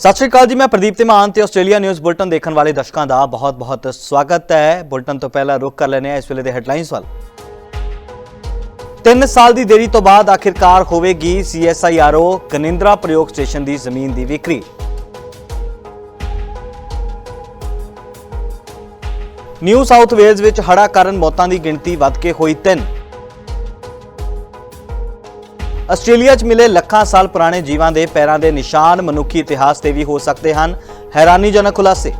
ਸਤਿ ਸ਼੍ਰੀ ਅਕਾਲ ਜੀ, ਮੈਂ ਪ੍ਰਦੀਪ ਤਿਮਾਨ ਤੇ ਆਸਟ੍ਰੇਲੀਆ ਨਿਊਜ਼ ਬੁਲਟਨ ਦੇਖਣ ਵਾਲੇ ਦਰਸ਼ਕਾਂ ਦਾ ਬਹੁਤ-ਬਹੁਤ ਸਵਾਗਤ ਹੈ। ਬੁਲਟਨ ਤੋਂ ਪਹਿਲਾਂ ਰੁਕ ਕਰ ਲੈਨੇ ਆ ਇਸ ਵੇਲੇ ਦੇ ਹੈਡਲਾਈਨਸ ਵੱਲ। 3 ਸਾਲ ਦੀ ਦੇਰੀ ਤੋਂ ਬਾਅਦ ਆਖਿਰਕਾਰ ਹੋਵੇਗੀ ਸੀਐਸਆਈਆਰਓ ਕਨਿੰਦਰਾ ਪ੍ਰਯੋਗ ਸਟੇਸ਼ਨ ਦੀ ਜ਼ਮੀਨ ਦੀ ਵਿਕਰੀ। ਨਿਊ ਸਾਊਥ ਵੇਲਜ਼ ਵਿੱਚ ਹੜ੍ਹਾਂ ਕਾਰਨ ਮੌਤਾਂ ਦੀ ਗਿਣਤੀ ਵੱਧ ਕੇ ਹੋਈ 3 ਆਸਟ੍ਰੇਲੀਆ 'ਚ ਮਿਲੇ ਲੱਖਾਂ ਸਾਲ ਪੁਰਾਣੇ ਜੀਵਾਂ ਦੇ ਪੈਰਾਂ ਦੇ ਨਿਸ਼ਾਨ ਮਨੁੱਖੀ ਇਤਿਹਾਸ ਤੇ ਵੀ ਹੋ ਸਕਦੇ ਹਨ। ਹੈਰਾਨੀਜਨਕ ਖੁਲਾਸੇ।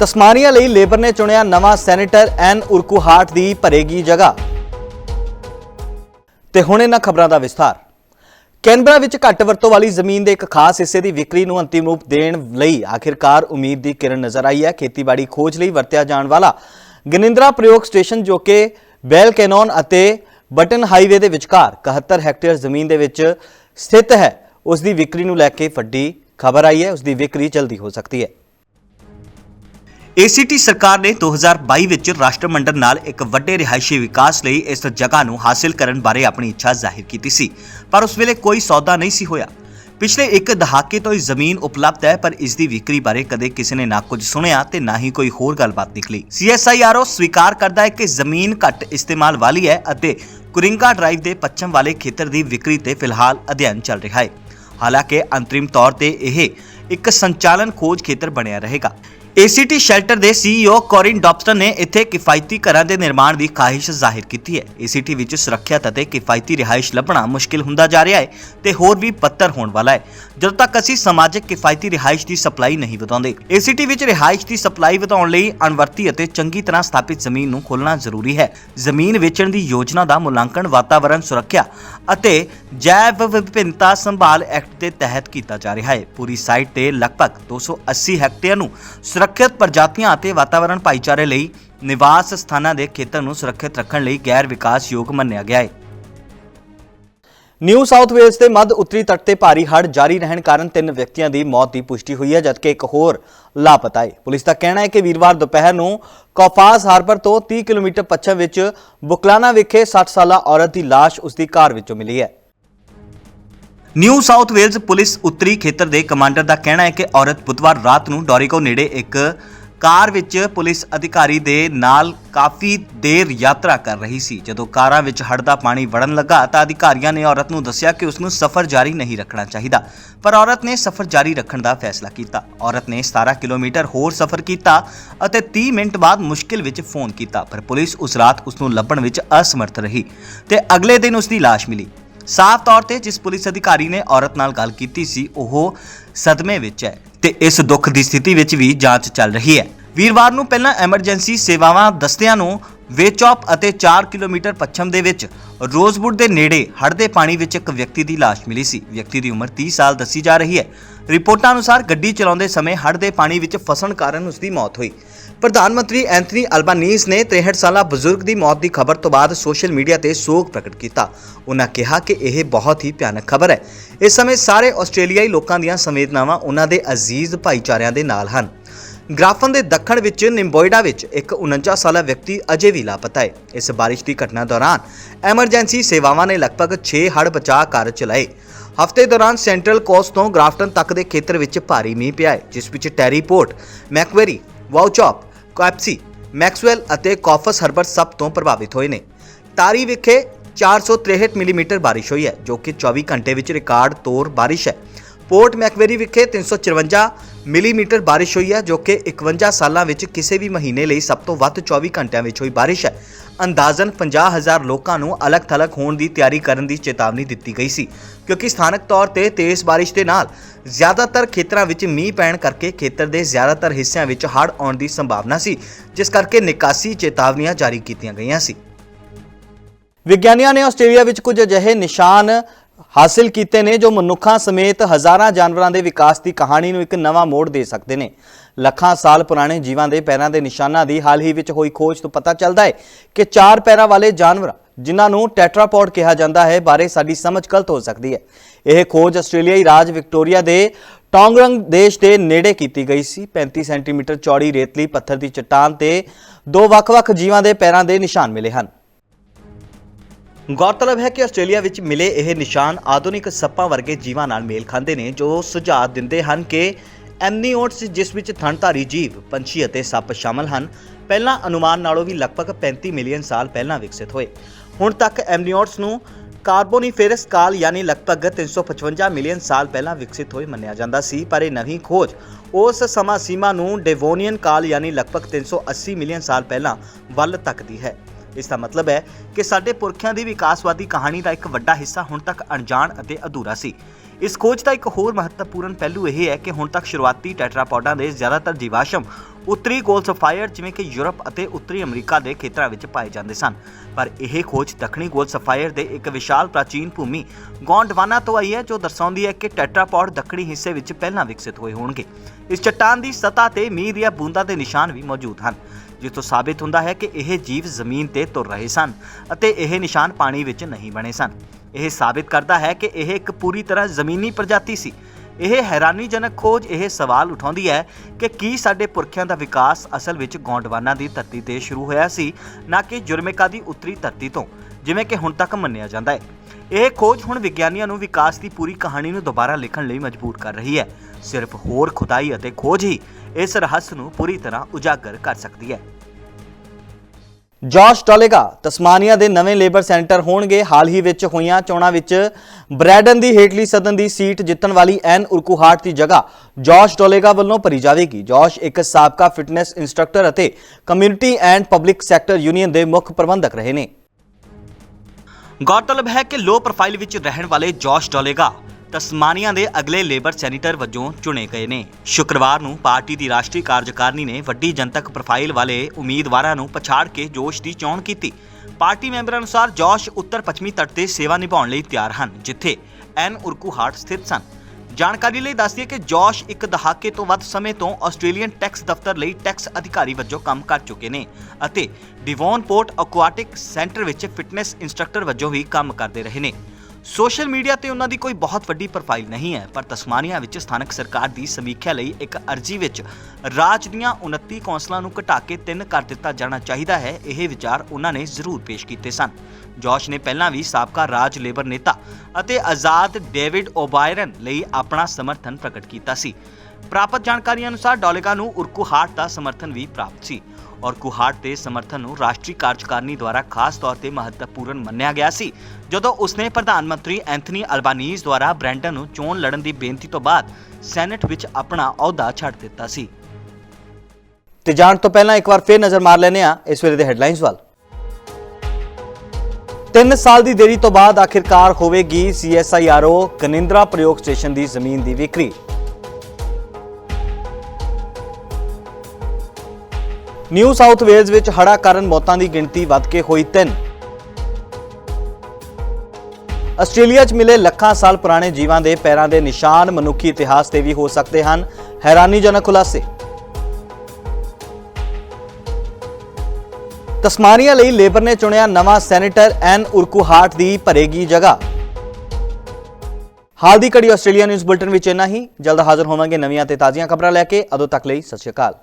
ਤਸਮਾਨੀਆ ਲਈ ਲੇਬਰ ਨੇ ਚੁਣਿਆ ਨਵਾਂ ਸੈਨੇਟਰ ਐਨ ਉਰਕੂਹਾਟ ਦੀ ਭਰੇਗੀ ਜਗ੍ਹਾ। ਤੇ ਹੁਣ ਇਹਨਾਂ ਖਬਰਾਂ ਦਾ ਵਿਸਥਾਰ। ਕੈਨਬਰਾ ਵਿੱਚ ਘੱਟ ਵਰਤੋਂ ਵਾਲੀ ਜ਼ਮੀਨ ਦੇ ਇੱਕ ਖਾਸ ਹਿੱਸੇ ਦੀ ਵਿਕਰੀ ਨੂੰ ਅੰਤਿਮ ਰੂਪ ਦੇਣ ਲਈ ਆਖਿਰਕਾਰ ਉਮੀਦ ਦੀ ਕਿਰਨ ਨਜ਼ਰ ਆਈ ਹੈ। ਖੇਤੀਬਾੜੀ ਖੋਜ ਲਈ ਵਰਤਿਆ ਜਾਣ ਵਾਲਾ ਗਨਿੰਦਰਾ ਪ੍ਰਯੋਗ ਸਟੇਸ਼ਨ ਜੋ ਕਿ ਬੈਲ ਕੈਨਨ ਅਤੇ ਬਟਨ ਹਾਈਵੇ ਦੇ ਵਿਚਕਾਰ 71 ਹੈਕਟੇਅਰ ਜ਼ਮੀਨ ਦੇ ਵਿੱਚ ਸਥਿਤ ਹੈ। ਉਸ ਦੀ ਵਿਕਰੀ ਨੂੰ ਲੈ ਕੇ ਵੱਡੀ ਖਬਰ ਆਈ ਹੈ। ਉਸ ਦੀ ਵਿਕਰੀ ਜਲਦੀ ਹੋ ਸਕਦੀ ਹੈ। ਏਸੀਟੀ ਸਰਕਾਰ ਨੇ 2022 ਵਿੱਚ ਰਾਸ਼ਟਰਮੰਡਲ ਨਾਲ ਇੱਕ ਵੱਡੇ ਰਿਹਾਇਸ਼ੀ ਵਿਕਾਸ ਲਈ ਇਸ ਜਗ੍ਹਾ ਨੂੰ ਹਾਸਲ ਕਰਨ ਬਾਰੇ ਆਪਣੀ ਇੱਛਾ ਜ਼ਾਹਿਰ ਕੀਤੀ ਸੀ, ਪਰ ਉਸ ਵੇਲੇ ਕੋਈ ਸੌਦਾ ਨਹੀਂ ਸੀ ਹੋਇਆ। ਪਿਛਲੇ ਇੱਕ ਦਹਾਕੇ ਤੋਂ ਇਹ ਜ਼ਮੀਨ ਉਪਲਬਧ ਹੈ, ਪਰ ਇਸ ਦੀ ਵਿਕਰੀ ਬਾਰੇ ਕਦੇ ਕਿਸੇ ਨੇ ਨਾ ਕੁਝ ਸੁਣਿਆ ਤੇ ਨਾ ਹੀ ਕੋਈ ਹੋਰ ਗੱਲਬਾਤ ਨਿਕਲੀ। ਸੀਐਸਆਈਆਰਓ ਸਵੀਕਾਰ ਕਰਦਾ ਹੈ ਕਿ ਜ਼ਮੀਨ ਘੱਟ ਇਸਤੇਮਾਲ ਵਾਲੀ ਹੈ ਅਤੇ ਕੁਰਿੰਗਾ ਡਰਾਈਵ ਦੇ ਪੱਛਮ ਵਾਲੇ ਖੇਤਰ ਦੀ ਵਿਕਰੀ ਤੇ ਫਿਲਹਾਲ ਅਧਿਐਨ ਚੱਲ ਰਿਹਾ ਹੈ। ਹਾਲਾਂਕਿ, ਅੰਤਰਿਮ ਤੌਰ ਤੇ ਇਹ ਇੱਕ ਸੰਚਾਲਨ ਖੋਜ ਖੇਤਰ ਬਣਿਆ ਰਹੇਗਾ। ACT ਸ਼ੈਲਟਰ ਦੇ CEO ਕੋਰਿਨ ਡੌਪਸਟਨ ਨੇ ਇੱਥੇ ਕਿਫਾਇਤੀ ਘਰਾਂ ਦੇ ਨਿਰਮਾਣ ਦੀ ਖਾਹਿਸ਼ ਜ਼ਾਹਿਰ ਕੀਤੀ ਹੈ। ACT ਵਿੱਚ ਸੁਰੱਖਿਅਤ ਅਤੇ ਕਿਫਾਇਤੀ ਰਿਹਾਇਸ਼ ਲੱਭਣਾ ਮੁਸ਼ਕਿਲ ਹੁੰਦਾ ਜਾ ਰਿਹਾ ਹੈ ਤੇ ਹੋਰ ਵੀ ਬੱਤਰ ਹੋਣ ਵਾਲਾ ਹੈ। ਜਦੋਂ ਤੱਕ ਅਸੀਂ ਸਮਾਜਿਕ ਕਿਫਾਇਤੀ ਰਿਹਾਇਸ਼ ਦੀ ਸਪਲਾਈ ਨਹੀਂ ਵਧਾਉਂਦੇ ACT ਵਿੱਚ ਰਿਹਾਇਸ਼ ਦੀ ਸਪਲਾਈ ਵਧਾਉਣ ਲਈ ਅਣਵਰਤੀ ਅਤੇ ਚੰਗੀ ਤਰ੍ਹਾਂ ਸਥਾਪਿਤ ਜ਼ਮੀਨ ਨੂੰ ਖੋਲਣਾ ਜ਼ਰੂਰੀ ਹੈ। ਜ਼ਮੀਨ ਵੇਚਣ ਦੀ ਯੋਜਨਾ ਦਾ ਮੁਲਾਂਕਣ, ਵਾਤਾਵਰਣ ਸੁਰੱਖਿਆ ਅਤੇ ਜੈਵ ਵਿਭਿੰਨਤਾ ਸੰਭਾਲ ਐਕਟ ਦੇ ਤਹਿਤ ਕੀਤਾ ਜਾ ਰਿਹਾ ਹੈ। ਪੂਰੀ ਸਾਈਟ ਤੇ ਲਗਭਗ 280 ਹੈਕਟੇਅਰ ਨੂੰ ਸੁਰੱਖਿਅਤ ਪ੍ਰਜਾਤੀਆਂ ਅਤੇ ਵਾਤਾਵਰਣ ਭਾਈਚਾਰੇ ਲਈ ਨਿਵਾਸ ਸਥਾਨਾਂ ਦੇ ਖੇਤਰ ਨੂੰ ਸੁਰੱਖਿਅਤ ਰੱਖਣ ਲਈ ਗੈਰ ਵਿਕਾਸ ਯੋਗ ਮੰਨਿਆ ਗਿਆ ਹੈ। ਨਿਊ ਸਾਊਥ ਵੇਲਜ਼ ਦੇ ਮੱਧ ਉੱਤਰੀ ਤੱਟ ਤੇ ਭਾਰੀ ਹੜ੍ਹ ਜਾਰੀ ਰਹਿਣ ਕਾਰਨ ਤਿੰਨ ਵਿਅਕਤੀਆਂ ਦੀ ਮੌਤ ਦੀ ਪੁਸ਼ਟੀ ਹੋਈ ਹੈ, ਜਦਕਿ ਇੱਕ ਹੋਰ ਲਾਪਤਾ ਹੈ। ਪੁਲਿਸ ਦਾ ਕਹਿਣਾ ਹੈ ਕਿ ਵੀਰਵਾਰ ਦੁਪਹਿਰ ਨੂੰ ਕੌਫਾਸ ਹਾਰਬਰ ਤੋਂ 30 ਕਿਲੋਮੀਟਰ ਪੱਛਮ ਵਿੱਚ ਬੁਕਲਾਨਾ ਵਿਖੇ 60 ਸਾਲਾ ਔਰਤ ਦੀ ਲਾਸ਼ ਉਸ ਦੀ ਕਾਰ ਵਿੱਚੋਂ ਮਿਲੀ ਹੈ। ਨਿਊ ਸਾਊਥ ਵੇਲਜ਼ ਪੁਲਿਸ ਉੱਤਰੀ ਖੇਤਰ ਦੇ ਕਮਾਂਡਰ ਦਾ ਕਹਿਣਾ ਹੈ ਕਿ ਔਰਤ ਬੁੱਧਵਾਰ ਰਾਤ ਨੂੰ ਡੋਰਿਕੋ ਨੇੜੇ ਇੱਕ ਕਾਰ ਵਿੱਚ ਪੁਲਿਸ ਅਧਿਕਾਰੀ ਦੇ ਨਾਲ ਕਾਫੀ ਦੇਰ ਯਾਤਰਾ ਕਰ ਰਹੀ ਸੀ। ਜਦੋਂ ਕਾਰਾਂ ਵਿੱਚ ਹੜ੍ਹ ਦਾ ਪਾਣੀ ਵੜਨ ਲੱਗਾ ਤਾਂ ਅਧਿਕਾਰੀਆਂ ਨੇ ਔਰਤ ਨੂੰ ਦੱਸਿਆ ਕਿ ਉਸ ਨੂੰ ਸਫ਼ਰ ਜਾਰੀ ਨਹੀਂ ਰੱਖਣਾ ਚਾਹੀਦਾ। ਪਰ ਔਰਤ ਨੇ ਸਫ਼ਰ ਜਾਰੀ ਰੱਖਣ ਦਾ ਫੈਸਲਾ ਕੀਤਾ। ਔਰਤ ਨੇ 17 ਕਿਲੋਮੀਟਰ ਹੋਰ ਸਫ਼ਰ ਕੀਤਾ ਅਤੇ 30 ਮਿੰਟ ਬਾਅਦ ਮੁਸ਼ਕਿਲ ਵਿੱਚ ਫੋਨ ਕੀਤਾ, ਪਰ ਪੁਲਿਸ ਉਸ ਰਾਤ ਉਸ ਨੂੰ ਲੱਭਣ ਵਿੱਚ ਅਸਮਰਥ ਰਹੀ ਤੇ ਅਗਲੇ ਦਿਨ ਉਸ ਦੀ ਲਾਸ਼ ਮਿਲੀ। ਸਾਫ਼ ਤੌਰ ਤੇ ਜਿਸ ਪੁਲਿਸ ਅਧਿਕਾਰੀ ਨੇ ਔਰਤ ਨਾਲ ਗੱਲ ਕੀਤੀ ਸੀ, ਉਹ ਸਦਮੇ ਵਿੱਚ ਹੈ ਤੇ ਇਸ ਦੁੱਖ ਦੀ ਸਥਿਤੀ ਵਿੱਚ ਵੀ ਜਾਂਚ ਚੱਲ ਰਹੀ ਹੈ। ਵੀਰਵਾਰ ਨੂੰ ਪਹਿਲਾਂ ਐਮਰਜੈਂਸੀ ਸੇਵਾਵਾਂ ਦਸਤਿਆਂ ਨੂੰ ਵੇਚੌਪ ਅਤੇ 4 ਕਿਲੋਮੀਟਰ ਪੱਛਮ ਦੇ ਵਿੱਚ ਰੋਜ਼ਵੁੱਡ ਦੇ ਨੇੜੇ ਹੜ੍ਹ ਦੇ ਪਾਣੀ ਵਿੱਚ ਇੱਕ ਵਿਅਕਤੀ ਦੀ ਲਾਸ਼ ਮਿਲੀ ਸੀ। ਵਿਅਕਤੀ ਦੀ ਉਮਰ 30 ਸਾਲ ਦੱਸੀ ਜਾ ਰਹੀ ਹੈ। ਰਿਪੋਰਟਾਂ ਅਨੁਸਾਰ ਗੱਡੀ ਚਲਾਉਂਦੇ ਸਮੇਂ ਹੜ੍ਹ ਦੇ ਪਾਣੀ ਵਿੱਚ ਫਸਣ ਕਾਰਨ ਉਸ ਦੀ ਮੌਤ ਹੋਈ। ਪ੍ਰਧਾਨ ਮੰਤਰੀ ਐਂਥਨੀ ਅਲਬਾਨੀਜ਼ ਨੇ 63 ਸਾਲਾ ਬਜ਼ੁਰਗ ਦੀ ਮੌਤ ਦੀ ਖਬਰ ਤੋਂ ਬਾਅਦ ਸੋਸ਼ਲ ਮੀਡੀਆ ਤੇ ਸੋਗ ਪ੍ਰਗਟ ਕੀਤਾ। ਉਹਨਾਂ ਕਿਹਾ ਕਿ ਇਹ ਬਹੁਤ ਹੀ ਭਿਆਨਕ ਖਬਰ ਹੈ। ਇਸ ਸਮੇਂ ਸਾਰੇ ਆਸਟ੍ਰੇਲੀਆਈ ਲੋਕਾਂ ਦੀਆਂ ਸੰਵੇਦਨਾਵਾਂ ਉਹਨਾਂ ਦੇ ਅਜ਼ੀਜ਼ ਭਾਈਚਾਰਿਆਂ ਦੇ ਨਾਲ ਹਨ। ਗ੍ਰਾਫਨ ਦੇ ਦੱਖਣ ਵਿੱਚ, ਨਿੰਬੋਇਡਾ ਵਿੱਚ ਇੱਕ 49 ਸਾਲਾ ਵਿਅਕਤੀ ਅਜੇ ਵੀ ਲਾਪਤਾ ਹੈ। ਇਸ ਬਾਰਿਸ਼ ਦੀ ਘਟਨਾ ਦੌਰਾਨ ਐਮਰਜੈਂਸੀ ਸੇਵਾਵਾਂ ਨੇ ਲਗਭਗ 6 ਹੜ੍ਹ ਬਚਾਅ ਕਾਰਜ ਚਲਾਏ। ਹਫ਼ਤੇ ਦੌਰਾਨ ਸੈਂਟਰਲ ਕੋਸਟ ਤੋਂ ਗ੍ਰਾਫਟਨ ਤੱਕ ਦੇ ਖੇਤਰ ਵਿੱਚ ਭਾਰੀ ਮੀਂਹ ਪਿਆ ਹੈ, ਜਿਸ ਵਿੱਚ ਟੈਰੀ ਪੋਰਟ, ਮੈਕਵੈਰੀ ਵਾਉਚੌਪ ਕੈਪਸੀ ਮੈਕਸਵੈਲ ਅਤੇ ਕਾਫਸ ਹਰਬਰ ਸਭ ਤੋਂ ਪ੍ਰਭਾਵਿਤ ਹੋਏ ਨੇ। ਤਾਰੀ ਵਿਖੇ 463 ਮਿਲੀਮੀਟਰ ਬਾਰਿਸ਼ ਹੋਈ ਹੈ, ਜੋ ਕਿ 24 ਘੰਟੇ ਵਿੱਚ ਰਿਕਾਰਡ ਤੋੜ ਬਾਰਿਸ਼ ਹੈ। ਪੋਰਟ ਮੈਕਵੇਰੀ ਵਿਖੇ 354 ਮਿਲੀਮੀਟਰ ਬਾਰਿਸ਼ ਹੋਈ ਹੈ, ਜੋ ਕਿ 51 ਸਾਲਾਂ ਵਿੱਚ ਕਿਸੇ ਵੀ ਮਹੀਨੇ ਲਈ ਸਭ ਤੋਂ ਵੱਧ 24 ਘੰਟਿਆਂ ਵਿੱਚ ਹੋਈ ਬਾਰਿਸ਼ ਹੈ। ਅੰਦਾਜ਼ਨ 50000 ਲੋਕਾਂ ਨੂੰ ਅਲੱਗ-ਥਲੱਗ ਹੋਣ ਦੀ ਤਿਆਰੀ ਕਰਨ ਦੀ ਚੇਤਾਵਨੀ ਦਿੱਤੀ ਗਈ ਸੀ, ਕਿਉਂਕਿ ਸਥਾਨਕ ਤੌਰ ਤੇ ਤੇਜ਼ ਬਾਰਿਸ਼ ਦੇ ਨਾਲ ਜ਼ਿਆਦਾਤਰ ਖੇਤਰਾਂ ਵਿੱਚ ਮੀਂਹ ਪੈਣ ਕਰਕੇ ਖੇਤਰ ਦੇ ਜ਼ਿਆਦਾਤਰ ਹਿੱਸਿਆਂ ਵਿੱਚ ਹੜ੍ਹ ਆਉਣ ਦੀ ਸੰਭਾਵਨਾ ਸੀ, ਜਿਸ ਕਰਕੇ ਨਿਕਾਸੀ ਚੇਤਾਵਨੀਆਂ ਜਾਰੀ ਕੀਤੀਆਂ ਗਈਆਂ ਸੀ। ਵਿਗਿਆਨੀਆਂ ਨੇ ਆਸਟ੍ਰੇਲੀਆ ਵਿੱਚ ਕੁਝ ਅਜਿਹੇ ਨਿਸ਼ਾਨ ਹਾਸਿਲ ਕੀਤੇ ਨੇ ਜੋ ਮਨੁੱਖਾਂ ਸਮੇਤ ਹਜ਼ਾਰਾਂ ਜਾਨਵਰਾਂ ਦੇ ਵਿਕਾਸ ਦੀ ਕਹਾਣੀ ਨੂੰ ਇੱਕ ਨਵਾਂ ਮੋੜ ਦੇ ਸਕਦੇ ਨੇ। ਲੱਖਾਂ ਸਾਲ ਪੁਰਾਣੇ ਜੀਵਾਂ ਦੇ ਪੈਰਾਂ ਦੇ ਨਿਸ਼ਾਨਾਂ ਦੀ ਹਾਲ ਹੀ ਵਿੱਚ ਹੋਈ ਖੋਜ ਤੋਂ ਪਤਾ ਚੱਲਦਾ ਹੈ ਕਿ ਚਾਰ ਪੈਰਾਂ ਵਾਲੇ ਜਾਨਵਰ, ਜਿਨ੍ਹਾਂ ਨੂੰ ਟੈਟਰਾਪੋਡ ਕਿਹਾ ਜਾਂਦਾ ਹੈ, ਬਾਰੇ ਸਾਡੀ ਸਮਝ ਗਲਤ ਹੋ ਸਕਦੀ ਹੈ। ਇਹ ਖੋਜ ਆਸਟ੍ਰੇਲੀਆਈ ਰਾਜ ਵਿਕਟੋਰੀਆ ਦੇ ਟੌਂਗਰੰਗ ਦੇਸ਼ ਦੇ ਨੇੜੇ ਕੀਤੀ ਗਈ ਸੀ। 35 ਸੈਂਟੀਮੀਟਰ ਚੌੜੀ ਰੇਤਲੀ ਪੱਥਰ ਦੀ ਚਟਾਨ ਤੇ ਦੋ ਵੱਖ-ਵੱਖ ਜੀਵਾਂ ਦੇ ਪੈਰਾਂ ਦੇ ਨਿਸ਼ਾਨ ਮਿਲੇ ਹਨ। ਗੌਰਤਲਬ ਹੈ ਕਿ ਆਸਟ੍ਰੇਲੀਆ ਵਿੱਚ ਮਿਲੇ ਇਹ ਨਿਸ਼ਾਨ ਆਧੁਨਿਕ ਸੱਪਾਂ ਵਰਗੇ ਜੀਵਾਂ ਨਾਲ ਮੇਲ ਖਾਂਦੇ ਨੇ, ਜੋ ਸੁਝਾਅ ਦਿੰਦੇ ਹਨ ਕਿ ਐਮਨੀਓਟਸ ਜਿਸ ਵਿੱਚ ਥਣਧਾਰੀ ਜੀਵ, ਪੰਛੀ ਅਤੇ ਸੱਪ ਸ਼ਾਮਲ ਹਨ, ਪਹਿਲਾਂ ਅਨੁਮਾਨ ਨਾਲੋਂ ਵੀ ਲਗਭਗ 35 ਮਿਲੀਅਨ ਸਾਲ ਪਹਿਲਾਂ ਵਿਕਸਿਤ ਹੋਏ। ਹੁਣ ਤੱਕ ਐਮਨੀਓਟਸ ਨੂੰ ਕਾਰਬੋਨੀਫੇਰਸ ਕਾਲ ਯਾਨੀ ਲਗਭਗ 355 ਮਿਲੀਅਨ ਸਾਲ ਪਹਿਲਾਂ ਵਿਕਸਿਤ ਹੋਏ ਮੰਨਿਆ ਜਾਂਦਾ ਸੀ, ਪਰ ਇਹ ਨਵੀਂ ਖੋਜ ਉਸ ਸਮਾਂ ਸੀਮਾ ਨੂੰ ਡੇਵੋਨੀਅਨ ਕਾਲ ਯਾਨੀ ਲਗਭਗ 380 ਮਿਲੀਅਨ ਸਾਲ ਪਹਿਲਾਂ ਵੱਲ ਤੱਕਦੀ ਹੈ। ਇਸ ਦਾ ਮਤਲਬ ਹੈ ਕਿ ਸਾਡੇ ਪੁਰਖਿਆਂ ਦੀ ਵਿਕਾਸਵਾਦੀ ਕਹਾਣੀ ਦਾ ਇੱਕ ਵੱਡਾ ਹਿੱਸਾ ਹੁਣ ਤੱਕ ਅਣਜਾਣ ਅਤੇ ਅਧੂਰਾ ਸੀ। ਇਸ ਖੋਜ ਦਾ ਇੱਕ ਹੋਰ ਮਹੱਤਵਪੂਰਨ ਪਹਿਲੂ ਇਹ ਹੈ ਕਿ ਹੁਣ ਤੱਕ ਸ਼ੁਰੂਆਤੀ ਟੈਟਰਾਪੋਡਾਂ ਦੇ ਜ਼ਿਆਦਾਤਰ ਜੀਵਾਸ਼ਮ ਉੱਤਰੀ ਗੋਲਸਫਾਇਰ ਜਿਵੇਂ ਕਿ ਯੂਰਪ ਅਤੇ ਉੱਤਰੀ ਅਮਰੀਕਾ ਦੇ ਖੇਤਰਾਂ ਵਿੱਚ ਪਾਏ ਜਾਂਦੇ ਸਨ। ਪਰ ਇਹ ਖੋਜ ਦੱਖਣੀ ਗੋਲਸਫਾਇਰ ਦੇ ਇੱਕ ਵਿਸ਼ਾਲ ਪ੍ਰਾਚੀਨ ਭੂਮੀ ਗੌਂਡਵਾਨਾ ਤੋਂ ਆਈ ਹੈ, ਜੋ ਦਰਸਾਉਂਦੀ ਹੈ ਕਿ ਟੈਟਰਾਪੋਡ ਦੱਖਣੀ ਹਿੱਸੇ ਵਿੱਚ ਪਹਿਲਾਂ ਵਿਕਸਿਤ ਹੋਏ ਹੋਣਗੇ। ਇਸ ਚੱਟਾਨ ਦੀ ਸਤਹ ਤੇ ਮੀਂਹ ਦੀਆਂ ਬੂੰਦਾਂ ਦੇ ਨਿਸ਼ਾਨ ਵੀ ਮੌਜੂਦ ਹਨ। ਜਿਸ ਤੋਂ ਸਾਬਿਤ ਹੁੰਦਾ ਹੈ ਕਿ ਇਹ ਜੀਵ ਜ਼ਮੀਨ ਤੇ ਤੁਰ ਰਹੇ ਸਨ ਅਤੇ ਇਹ ਨਿਸ਼ਾਨ ਪਾਣੀ ਵਿੱਚ ਨਹੀਂ ਬਣੇ ਸਨ। ਇਹ ਸਾਬਿਤ ਕਰਦਾ ਹੈ ਕਿ ਇਹ ਇੱਕ ਪੂਰੀ ਤਰ੍ਹਾਂ ਜ਼ਮੀਨੀ ਪ੍ਰਜਾਤੀ ਸੀ। ਇਹ ਹੈਰਾਨੀਜਨਕ ਖੋਜ ਇਹ ਸਵਾਲ ਉਠਾਉਂਦੀ ਹੈ ਕਿ ਕੀ ਸਾਡੇ ਪੁਰਖਿਆਂ ਦਾ ਵਿਕਾਸ ਅਸਲ ਵਿੱਚ ਗੌਂਡਵਾਨਾ ਦੀ ਧਰਤੀ ਤੇ ਸ਼ੁਰੂ ਹੋਇਆ ਸੀ, ਨਾ ਕਿ ਜੁਰਮੇਕਾ ਦੀ ਉੱਤਰੀ ਧਰਤੀ ਤੋਂ, ਜਿਵੇਂ ਕਿ ਹੁਣ ਤੱਕ ਮੰਨਿਆ ਜਾਂਦਾ ਹੈ। ਇਹ ਖੋਜ ਹੁਣ ਵਿਗਿਆਨੀਆਂ ਨੂੰ ਵਿਕਾਸ ਦੀ ਪੂਰੀ ਕਹਾਣੀ ਨੂੰ ਦੁਬਾਰਾ ਲਿਖਣ ਲਈ ਮਜਬੂਰ ਕਰ ਰਹੀ ਹੈ। ਸਿਰਫ ਹੋਰ ਖੁਦਾਈ ਅਤੇ ਖੋਜ ਹੀ ਇਸ ਰਹੱਸ ਨੂੰ ਪੂਰੀ ਤਰ੍ਹਾਂ ਉਜਾਗਰ ਕਰ ਸਕਦੀ ਹੈ। ਜੋਸ਼ ਟੋਲੇਗਾ ਤਸਮਾਨੀਆ ਦੇ ਨਵੇਂ ਲੇਬਰ ਸੈਂਟਰ ਹੋਣਗੇ। ਹਾਲ ਹੀ ਵਿੱਚ ਹੋਈਆਂ ਚੋਣਾਂ ਵਿੱਚ ਬ੍ਰੈਡਨ ਦੀ ਹੇਠਲੀ ਸਦਨ ਦੀ ਸੀਟ ਜਿੱਤਣ ਵਾਲੀ ਐਨ ਉਰਕੂਹਾਟ ਦੀ ਜਗ੍ਹਾ ਜੋਸ਼ ਟੋਲੇਗਾ ਵੱਲੋਂ ਭਰੀ ਜਾਵੇਗੀ। ਜੋਸ਼ ਇੱਕ ਸਾਬਕਾ ਫਿਟਨੈਸ ਇੰਸਟ੍ਰਕਟਰ ਅਤੇ community and public sector union ਦੇ ਮੁੱਖ ਪ੍ਰਬੰਧਕ ਰਹੇ ਨੇ। ਗੌਰਤਲਬ ਹੈ ਕਿ ਲੋ ਪ੍ਰੋਫਾਈਲ ਵਿੱਚ ਰਹਿਣ ਵਾਲੇ ਜੋਸ਼ ਡੋਲੇਗਾ ਤਸਮਾਨੀਆ ਦੇ ਅਗਲੇ ਲੇਬਰ ਸੈਨੀਟਰ ਵਜੋਂ ਚੁਣੇ ਗਏ ਨੇ। ਸ਼ੁੱਕਰਵਾਰ ਨੂੰ ਪਾਰਟੀ ਦੀ ਰਾਸ਼ਟਰੀ ਕਾਰਜਕਾਰਨੀ ਨੇ ਵੱਡੀ ਜਨਤਕ ਪ੍ਰੋਫਾਈਲ ਵਾਲੇ ਉਮੀਦਵਾਰਾਂ ਨੂੰ ਪਛਾੜ ਕੇ ਜੋਸ਼ ਦੀ ਚੋਣ ਕੀਤੀ। ਪਾਰਟੀ ਮੈਂਬਰਾਂ ਅਨੁਸਾਰ ਜੋਸ਼ ਉੱਤਰ ਪੱਛਮੀ ਤੱਟ ਤੇ ਸੇਵਾ ਨਿਭਾਉਣ ਲਈ ਤਿਆਰ ਹਨ, ਜਿੱਥੇ ਐਨ ਉਰਕੂਹਾਟ ਸਥਿਤ ਸਨ। ਜਾਣਕਾਰੀ ਲਈ ਦੱਸ ਦਈਏ ਕਿ ਜੋਸ਼ ਇੱਕ ਦਹਾਕੇ ਤੋਂ ਵੱਧ ਸਮੇਂ ਤੋਂ ਆਸਟ੍ਰੇਲੀਅਨ ਟੈਕਸ ਦਫ਼ਤਰ ਲਈ ਟੈਕਸ ਅਧਿਕਾਰੀ ਵਜੋਂ ਕੰਮ ਕਰ ਚੁੱਕੇ ਨੇ ਅਤੇ ਡਿਵੋਨਪੋਰਟ ਐਕੁਆਟਿਕ ਸੈਂਟਰ ਵਿੱਚ ਫਿਟਨੈਸ ਇੰਸਟ੍ਰਕਟਰ ਵਜੋਂ ਵੀ ਕੰਮ ਕਰਦੇ ਰਹੇ ਨੇ। ਸੋਸ਼ਲ ਮੀਡੀਆ ਤੇ ਉਹਨਾਂ ਦੀ ਕੋਈ ਬਹੁਤ ਵੱਡੀ ਪ੍ਰੋਫਾਈਲ ਨਹੀਂ ਹੈ, ਪਰ ਤਸਮਾਨੀਆ ਵਿੱਚ ਸਥਾਨਕ ਸਰਕਾਰ ਦੀ ਸਮੀਖਿਆ ਲਈ ਇੱਕ ਅਰਜ਼ੀ ਵਿੱਚ ਰਾਜ ਦੀਆਂ 29 ਕੌਂਸਲਾਂ ਨੂੰ ਘਟਾ ਕੇ ਤਿੰਨ ਕਰ ਦਿੱਤਾ ਜਾਣਾ ਚਾਹੀਦਾ ਹੈ, ਇਹ ਵਿਚਾਰ ਉਹਨਾਂ ਨੇ ਜ਼ਰੂਰ ਪੇਸ਼ ਕੀਤੇ ਸਨ। ਜੋਸ਼ ਨੇ ਪਹਿਲਾਂ ਵੀ ਸਾਬਕਾ ਰਾਜ ਲੇਬਰ ਨੇਤਾ ਅਤੇ ਆਜ਼ਾਦ ਡੇਵਿਡ ਓਬਾਇਰਨ ਲਈ ਆਪਣਾ ਸਮਰਥਨ ਪ੍ਰਗਟ ਕੀਤਾ ਸੀ। ਪ੍ਰਾਪਤ ਜਾਣਕਾਰੀ ਅਨੁਸਾਰ ਡੋਲੇਗਾ ਨੂੰ ਉਰਕੂਹਾਟ ਦਾ ਸਮਰਥਨ ਵੀ ਪ੍ਰਾਪਤ ਸੀ। ਔਰ ਕੁਹਾਟ ਦੇ ਸਮਰਥਨ ਨੂੰ ਰਾਸ਼ਟਰੀ ਕਾਰਜਕਾਰਨੀ ਦੁਆਰਾ ਖਾਸ ਤੌਰ ਤੇ ਮਹੱਤਵਪੂਰਨ ਮੰਨਿਆ ਗਿਆ ਸੀ। ਜਦੋਂ ਉਸਨੇ ਪ੍ਰਧਾਨ ਮੰਤਰੀ ਐਂਥਨੀ ਅਲਬਾਨੀਜ਼ ਦੁਆਰਾ ਬ੍ਰੈਂਡਨ ਨੂੰ ਚੋਣ ਲੜਨ ਦੀ ਬੇਨਤੀ ਤੋਂ ਬਾਅਦ ਸੈਨੇਟ ਵਿੱਚ ਆਪਣਾ ਅਹੁਦਾ ਛੱਡ ਦਿੱਤਾ ਸੀ। ਤੇ ਜਾਣ ਤੋਂ ਪਹਿਲਾਂ ਇੱਕ ਵਾਰ ਫੇਰ ਨਜ਼ਰ ਮਾਰ ਲੈਨੇ ਆ ਇਸ ਵੇਲੇ ਦੇ ਹੈਡਲਾਈਨਸ ਵੱਲ। 3 ਸਾਲ ਦੀ ਦੇਰੀ ਤੋਂ ਬਾਅਦ ਆਖਿਰਕਾਰ ਹੋਵੇਗੀ ਸੀਐਸਆਈਆਰਓ ਕਨਿੰਦਰਾ ਪ੍ਰਯੋਗ ਸਟੇਸ਼ਨ ਦੀ ਜ਼ਮੀਨ ਦੀ ਵਿਕਰੀ। ਨਿਊ ਸਾਊਥ ਵੇਲਜ਼ ਵਿੱਚ ਹੜ੍ਹਾਂ ਕਾਰਨ ਮੌਤਾਂ ਦੀ ਗਿਣਤੀ ਵੱਧ ਕੇ ਹੋਈ 3 ਆਸਟ੍ਰੇਲੀਆ 'ਚ ਮਿਲੇ ਲੱਖਾਂ ਸਾਲ ਪੁਰਾਣੇ ਜੀਵਾਂ ਦੇ ਪੈਰਾਂ ਦੇ ਨਿਸ਼ਾਨ ਮਨੁੱਖੀ ਇਤਿਹਾਸ ਤੇ ਵੀ ਹੋ ਸਕਦੇ ਹਨ। ਹੈਰਾਨੀਜਨਕ ਖੁਲਾਸੇ। ਤਸਮਾਨੀਆ ਲਈ ਲੇਬਰ ਨੇ ਚੁਣਿਆ ਨਵਾਂ ਸੈਨੇਟਰ ਐਨ ਉਰਕੂਹਾਟ ਦੀ ਭਰੇਗੀ ਜਗ੍ਹਾ। ਹਾਲ ਦੀ ਘੜੀ ਆਸਟ੍ਰੇਲੀਆ ਨਿਊਜ਼ ਬੁਲਟਨ ਵਿੱਚ ਇੰਨਾ ਹੀ। ਜਲਦ ਹਾਜ਼ਰ ਹੋਵਾਂਗੇ ਨਵੀਆਂ ਤੇ ਤਾਜ਼ੀਆਂ ਖਬਰਾਂ ਲੈ ਕੇ। ਅਦੋਂ ਤੱਕ ਲਈ ਸਤਿ ਸ਼੍ਰੀ ਅਕਾਲ।